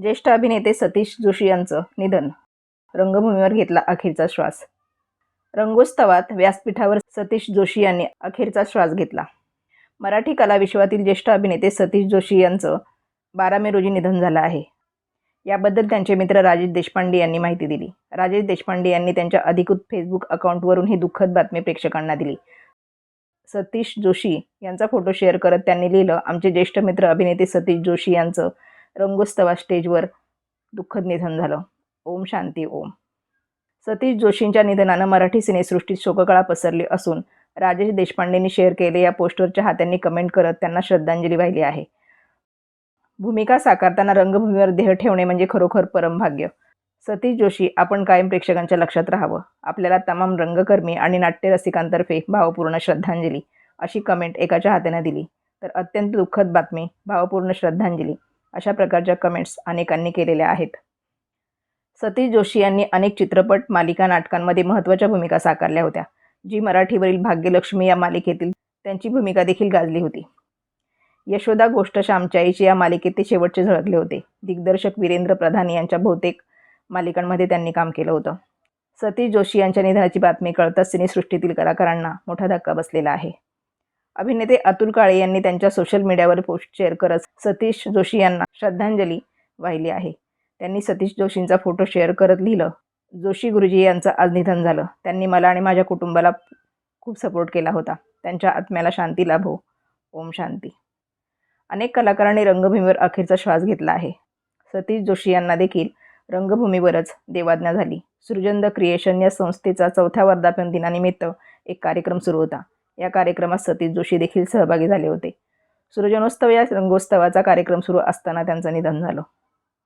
ज्येष्ठ अभिनेते सतीश जोशी यांचं निधन रंगभूमीवर घेतला अखेरचा श्वास. रंगोत्सवात व्यासपीठावर सतीश जोशी यांनी अखेरचा श्वास घेतला. मराठी कला विश्वातील ज्येष्ठ अभिनेते सतीश जोशी यांचं बारा मे रोजी निधन झालं आहे. याबद्दल त्यांचे मित्र राजेश देशपांडे यांनी माहिती दिली. राजेश देशपांडे यांनी त्यांच्या अधिकृत फेसबुक अकाउंटवरून ही दुःखद बातमी प्रेक्षकांना दिली. सतीश जोशी यांचा फोटो शेअर करत त्यांनी लिहिलं आमचे ज्येष्ठ मित्र अभिनेते सतीश जोशी यांचं रंगोत्सवा स्टेजवर दुःखद निधन झालं. ओम शांती ओम. सतीश जोशींच्या निधनानं मराठी सिनेसृष्टीत शोककळा पसरली असून राजेश देशपांडेंनी शेअर केले या पोस्टरच्या हात्यांनी कमेंट करत त्यांना श्रद्धांजली वाहिली आहे. भूमिका साकारताना रंगभूमीवर देह ठेवणे म्हणजे खरोखर परमभाग्य. सतीश जोशी आपण कायम प्रेक्षकांच्या लक्षात राहावं. आपल्याला तमाम रंगकर्मी आणि नाट्यरसिकांतर्फे भावपूर्ण श्रद्धांजली अशी कमेंट एकाच्या हाताने दिली. तर अत्यंत दुःखद बातमी भावपूर्ण श्रद्धांजली. अशा प्रकारच्या कमेंट्स अनेकांनी केलेल्या आहेत. सतीश जोशी यांनी अनेक चित्रपट मालिका नाटकांमध्ये महत्त्वाच्या भूमिका साकारल्या होत्या. जी मराठीवरील भाग्यलक्ष्मी या मालिकेतील त्यांची भूमिका देखील गाजली होती. यशोदा गोष्ट श्यामच्याईची या मालिकेत ते शेवटचे झळकले होते. दिग्दर्शक वीरेंद्र प्रधान यांच्या बहुतेक मालिकांमध्ये त्यांनी काम केलं होतं. सतीश जोशी यांच्या निधनाची बातमी कळताच सिनेसृष्टीतील कलाकारांना मोठा धक्का बसलेला आहे. अभिनेते अतुल काळे यांनी त्यांच्या सोशल मीडियावर पोस्ट शेअर करत सतीश जोशी यांना श्रद्धांजली वाहिली आहे. त्यांनी सतीश जोशींचा फोटो शेअर करत लिहिलं जोशी गुरुजी यांचं आज निधन झालं. त्यांनी मला आणि माझ्या कुटुंबाला खूप सपोर्ट केला होता. त्यांच्या आत्म्याला शांती लाभो. ओम शांती. अनेक कलाकारांनी रंगभूमीवर अखेरचा श्वास घेतला आहे. सतीश जोशी यांना देखील रंगभूमीवरच देवाज्ञा झाली. सृजन द क्रिएशन या संस्थेचा चौथ्या वर्धापन दिनानिमित्त एक कार्यक्रम सुरू होता. या कार्यक्रमात सतीश जोशी देखील सहभागी झाले होते. सृजनोत्सव या रंगोत्सवाचा कार्यक्रम सुरू असताना त्यांचं निधन झालं.